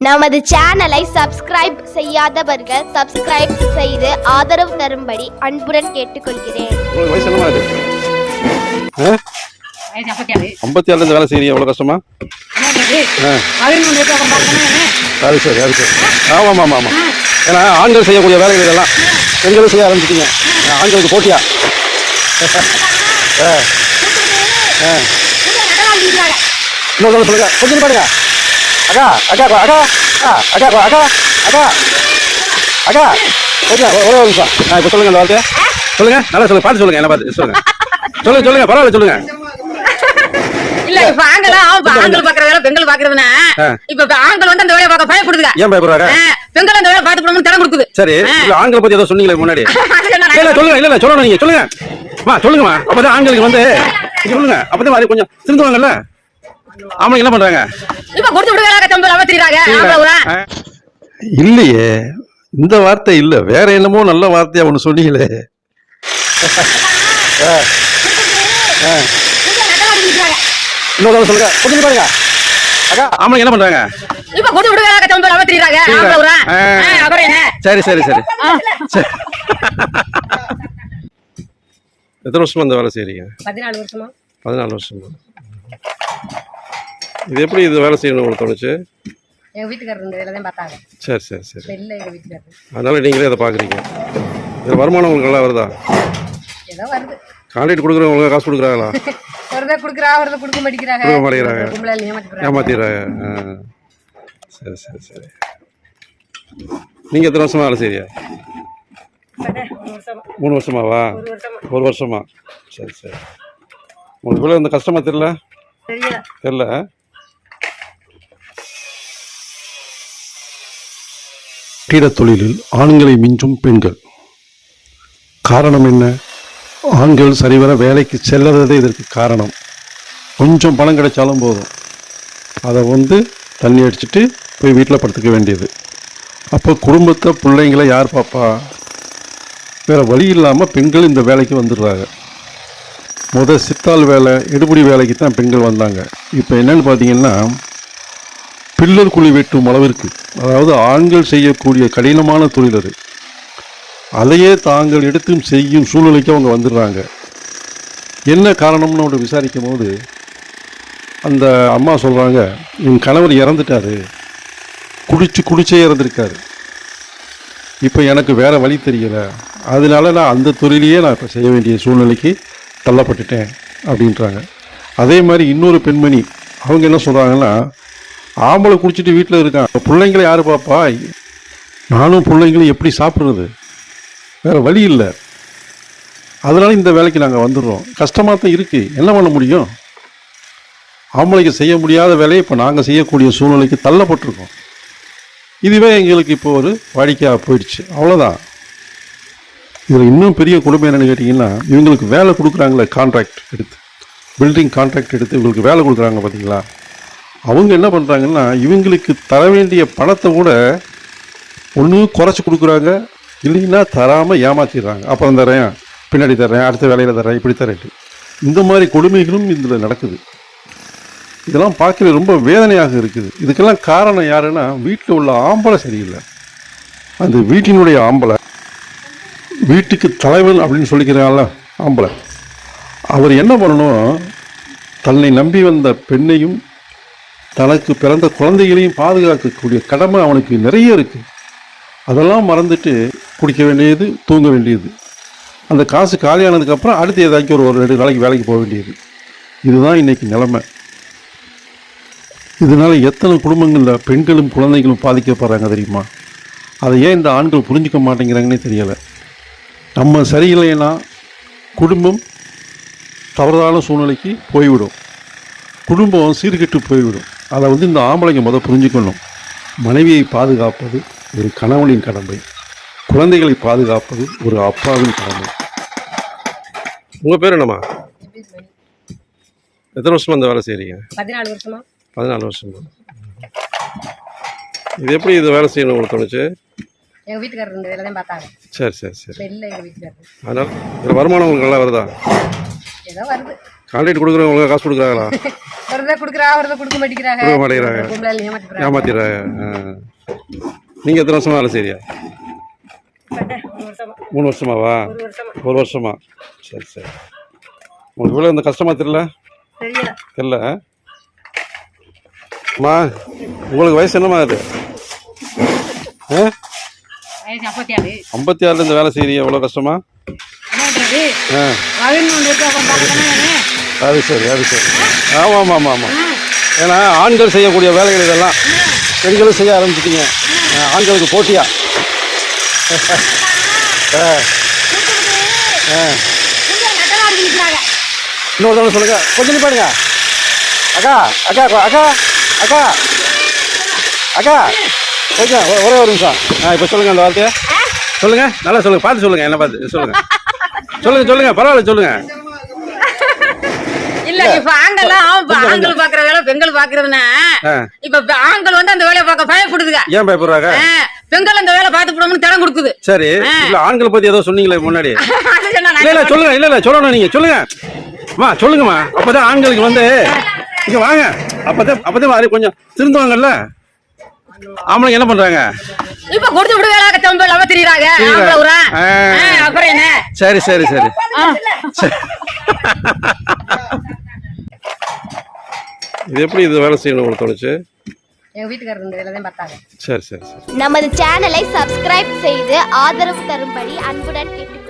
நமது சேனலை சப்ஸ்கிரைப் செய்யாதவர்கள் சப்ஸ்கிரைப் செய்து ஆதரவு தரும்படி அன்புடன் கேட்டுக்கொள்கிறேன். வயசு என்னமா இது? ஐம்பத்தி ஏழுல வேலை செய்றீங்க எவ்வளோ கஷ்டமா? ஆ. சரி சரி அது சரி. ஆமாம் ஆமாம் ஆமாம் ஏன்னா ஆண்கள் செய்யக்கூடிய வேலைகள் இதெல்லாம் பெண்களும் செய்ய ஆரம்பிச்சிட்டீங்க. ஆண்களுக்கு போட்டியா? ஆ. ஆ. இன்னொரு சொல்லுங்க. கொஞ்சம் பாருங்க. அக்கா அக்கா அக்கா அக்கா அக்கா அக்கா அக்கா அக்கா கொஞ்சம் ஒரே நிமிஷம் ஆ இப்போ சொல்லுங்க அந்த வார்த்தையை சொல்லுங்க நல்லா சொல்லுங்க பார்த்து சொல்லுங்க என்ன பார்த்து சொல்லுங்க சொல்லுங்க சொல்லுங்க பரவாயில்ல சொல்லுங்க இல்ல இப்ப ஆண்களா இப்ப ஆண்கள் பாக்குற வேலை பெண்கள் பாக்குறதுன்னா ஆ. இப்ப ஆண்கள் வந்து அந்த வேலையை பார்க்க பயப்படுதுங்க ஏன் பயப்படுறாங்க? ஆ, பெண்கள் அந்த வேலை பார்த்து போடணும்னு தரம் கொடுக்குது. சரி ஆண்களை பத்தி ஏதோ சொன்னீங்களே முன்னாடி. அது சொல்லுங்க இல்ல இல்ல சொல்லணும் நீங்க சொல்லுங்க. மா சொல்லுங்கம்மா. அப்பதான் ஆண்களுக்கு வந்து சொல்லுங்க. அப்பதான் மாதிரி கொஞ்சம் திருந்துவாங்கல்ல? ஆமா என்ன பண்றாங்க? இப்ப கொடுத்து விடு வேலை கட்டம் போல அவத்திரிறாங்க. இல்லையே இந்த வார்த்தை இல்ல. வேற என்னமோ நல்ல வார்த்தையா ஒண்ணு சொன்னீங்களே. ஆ. ஆ. இன்னொரு சொல்லுங்க. கொஞ்சம் பாருங்க. ஆமா என்ன பண்றாங்க? இப்ப கொடுத்து விடு வேலை கட்டம் போல அவத்திரிறாங்க சரி சரி சரி. எத்தனை வருஷமா இந்த வேலை செய்றீங்க? பதினாலு வருஷமா. பதினாலு வருஷமா. இது எப்படி இது வேலை செய்யணும் உங்களுக்கு தோணுச்சு? எங்க வீட்டுக்காரர் இந்த வேலை தான் பார்த்தாங்க. சரி சரி சரி. இல்ல எங்க வீட்டுக்காரர். அதனால நீங்களே அதை பார்க்குறீங்க. இது வருமானம் உங்களுக்கு நல்லா வருதா? ஏதோ வருது. கான்ட்ராக்ட் கொடுக்குறவங்க காசு கொடுக்குறாங்களா? ஒருதை கொடுக்குறா ஒருதை கொடுக்க மாட்டேங்கிறாங்க. கொடுக்க மாட்டேங்கிறாங்க. ஏமாத்திடுறாங்க. ஆ. சரி சரி சரி. நீங்கள் எத்தனை வருஷமா வேலை வருஷமா. மூணு வருஷமாவா? ஒரு வருஷமா. சரி சரி. உங்களுக்கு இந்த கஷ்டமா தெரியல தெரியல கட்டிடத் தொழிலில் ஆண்களை மிஞ்சும் பெண்கள். காரணம் என்ன? ஆண்கள் சரிவர வேலைக்கு செல்லாததே இதற்கு காரணம். கொஞ்சம் பணம் கிடைச்சாலும் போதும். அதை வந்து தண்ணி அடிச்சுட்டு போய் வீட்டில் படுத்துக்க வேண்டியது. அப்போ குடும்பத்தை பிள்ளைங்களை யார் பாப்பா வேறு வழி இல்லாமல் பெண்கள் இந்த வேலைக்கு வந்துடுறாங்க. முத சித்தாள் வேலை எடுபடி வேலைக்கு தான் பெண்கள் வந்தாங்க. இப்போ என்னன்னு பார்த்தீங்கன்னா பில்லர் குழி வெட்டும் அளவிற்கு அதாவது ஆண்கள் செய்யக்கூடிய கடினமான தொழில் அது. அதையே தாங்கள் எடுத்தும் செய்யும் சூழ்நிலைக்கு அவங்க வந்துடுறாங்க. என்ன காரணம்னு அவங்க விசாரிக்கும் போது அந்த அம்மா சொல்கிறாங்க என் கணவர் இறந்துட்டாரு. குடிச்சு குடிச்சே இறந்துருக்காரு. இப்போ எனக்கு வேற வழி தெரியல. அதனால நான் அந்த தொழிலையே நான் இப்போ செய்ய வேண்டிய சூழ்நிலைக்கு தள்ளப்பட்டுட்டேன். அப்படின்றாங்க. அதே மாதிரி இன்னொரு பெண்மணி அவங்க என்ன சொல்கிறாங்கன்னா ஆம்பளை குடிச்சிட்டு வீட்டில் இருக்கான். பிள்ளைங்களை யார் பாப்பா? நானும் பிள்ளைங்களும் எப்படி சாப்பிட்றது? வேறு வழி இல்லை. அதனால் இந்த வேலைக்கு நாங்கள் வந்துடுறோம். கஷ்டமாக தான் இருக்குது என்ன பண்ண முடியும்? ஆம்பளைக்கு செய்ய முடியாத வேலையை இப்போ நாங்கள் செய்யக்கூடிய சூழ்நிலைக்கு தள்ளப்பட்டிருக்கோம். இதுவே எங்களுக்கு இப்போ ஒரு வாடிக்கையாக போயிடுச்சு. அவ்வளோதான் இதில் இன்னும் பெரிய கொடுமை என்னென்னு கேட்டிங்கன்னா இவங்களுக்கு வேலை கொடுக்குறாங்களே கான்ட்ராக்ட் எடுத்து. பில்டிங் கான்ட்ராக்ட் எடுத்து இவங்களுக்கு வேலை கொடுக்குறாங்க பார்த்தீங்களா அவங்க என்ன பண்ணுறாங்கன்னா இவங்களுக்கு தர வேண்டிய பணத்தை கூட ஒன்று குறைச்சி கொடுக்குறாங்க. இல்லைன்னா தராமல் ஏமாற்றிடுறாங்க அப்புறம் தரேன் பின்னாடி தரேன் அடுத்த வேலையில் தரேன் இப்படி தரேன் இந்த மாதிரி கொடுமைகளும் இதில் நடக்குது. இதெல்லாம் பார்க்கல ரொம்ப வேதனையாக இருக்குது. இதுக்கெல்லாம் காரணம் யாருன்னா வீட்டில் உள்ள ஆம்பளை சரியில்லை. அந்த வீட்டினுடைய ஆம்பளை வீட்டுக்கு தலைவன் அப்படின்னு சொல்லிக்கிறாங்கல்ல ஆம்பளை. அவர் என்ன பண்ணணும்? தன்னை நம்பி வந்த பெண்ணையும் தனக்கு பிறந்த குழந்தைகளையும் பாதுகாக்கக்கூடிய கடமை அவனுக்கு நிறைய இருக்குது அதெல்லாம் மறந்துட்டு குடிக்க வேண்டியது தூங்க வேண்டியது. அந்த காசு காலியானதுக்கப்புறம் அடுத்து ஏதாச்சும் ஒரு ஒரு ரெண்டு நாளைக்கு வேலைக்கு போக வேண்டியது. இதுதான் இன்னைக்கு நிலைமை. இதனால் எத்தனை குடும்பங்களில் பெண்களும் குழந்தைகளும் பாதிக்கப்படுறாங்க தெரியுமா? அதை ஏன் இந்த ஆண்கள் புரிஞ்சுக்க மாட்டேங்கிறாங்கன்னே தெரியலை. நம்ம சரியில்லைன்னா குடும்பம் தவறான சூழ்நிலைக்கு போய்விடும். குடும்பம் சீர்கெட்டு போய்விடும். அதை வந்து இந்த ஆம்பளைங்க முத புரிஞ்சுக்கணும். மனைவியை பாதுகாப்பது ஒரு கணவனின் கடமை. குழந்தைகளை பாதுகாப்பது ஒரு அப்பாவின் கடமை. உங்கள் பேர் என்னம்மா? எத்தனை வருஷமா இந்த வேலை செய்கிறீங்க பதினாலு வருஷமா. பதினாலு வருஷமா. இது எப்படி இது வேலை செய்யணும் உங்களுக்கு தோணுச்சு? எங்க வீட்டுக்காரர் இந்த வேலை தான் பார்த்தாங்க. சரி சரி சரி. இல்ல எங்க வீட்டுக்காரர். அதனால் வருமானம் உங்களுக்கு நல்லா வருதா? ஏதோ வருது. கான்ட்ராக்ட் கொடுக்குறவங்க காசு கொடுக்குறாங்களா? ஒருத்தர் குடுக்குறா ஒருத்தர் கொடுக்க மாட்டேங்கிறாங்க. கொடுக்க மாட்டேங்கிறாங்க. ஏமாத்திடுறாங்க. நீங்கள் எத்தனை வருஷமா வேலை வருஷமா. மூணு வருஷமாவா? ஒரு வருஷமா. சரி சரி. உங்களுக்கு இவ்வளோ இந்த கஷ்டமா தெரியல? தெரியல. அம்மா உங்களுக்கு வயசு என்னம்மா அது? ஐம்பத்தி ஆறுல இந்த வேலை செய்றீங்க எவ்வளோ கஷ்டமா? ஆ. அது சரி அது சரி. ஆமாம் ஆமாம் ஆமாம் ஆமாம் ஏன்னா ஆண்கள் செய்யக்கூடிய வேலைகள் இதெல்லாம் பெண்களும் செய்ய ஆரம்பிச்சிட்டீங்க. ஆண்களுக்கு போட்டியா? ஆ. ஆ. இன்னொரு தடவை சொல்லுங்க. கொஞ்சம் நிப்பாடுங்க. அக்கா அக்கா அக்கா அக்கா அக்கா. ஒ- ஒரே ஒரு நிமிஷம். ஆ இப்போ சொல்லுங்க அந்த வார்த்தையை. சொல்லுங்க. நல்லா சொல்லுங்க. பார்த்து சொல்லுங்க. என்ன பார்த்து. சொல்லுங்க. சொல்லுங்க சொல்லுங்க. பரவாயில்ல சொல்லுங்க. இல்ல இப்ப இப்ப ஆண்கள் பாக்குற வேலை பெண்கள் பாக்குறதுன்னா இப்ப ஆண்கள் வந்து அந்த வேலையை பார்க்க பயப்படுதுங்க. ஏன் பயப்படுறாங்க? பெண்கள் அந்த வேலை பார்த்து போடணும்னு திடம் கொடுக்குது. சரி இல்ல ஆண்களை பத்தி ஏதோ சொன்னீங்களே முன்னாடி. இல்ல சொல்லுங்க இல்ல இல்ல சொல்லணும் நீங்க சொல்லுங்க. அம்மா சொல்லுங்கம்மா. அப்பதான் ஆண்களுக்கு வந்து இங்க வாங்க. அப்பதான் அப்பதான் அது கொஞ்சம் திருந்துவாங்கல்ல? ஆம்பளைங்க என்ன பண்றாங்க? இப்ப கொடுத்து விடு வேலை கத்தவங்க இல்லாம தெரியுறாங்க. அப்புறம் என்ன? சரி சரி. சரி. இது எப்படி இது வேலை செய்யணும் உங்களுக்கு தோணுச்சு? எங்க வீட்டுக்காரர் இந்த வேலை தான் பார்த்தாங்க. சரி சரி சரி. நமது சேனலை சப்ஸ்கிரைப் செய்து ஆதரவு தரும்படி அன்புடன் கேட்டுக்கொள்கிறேன்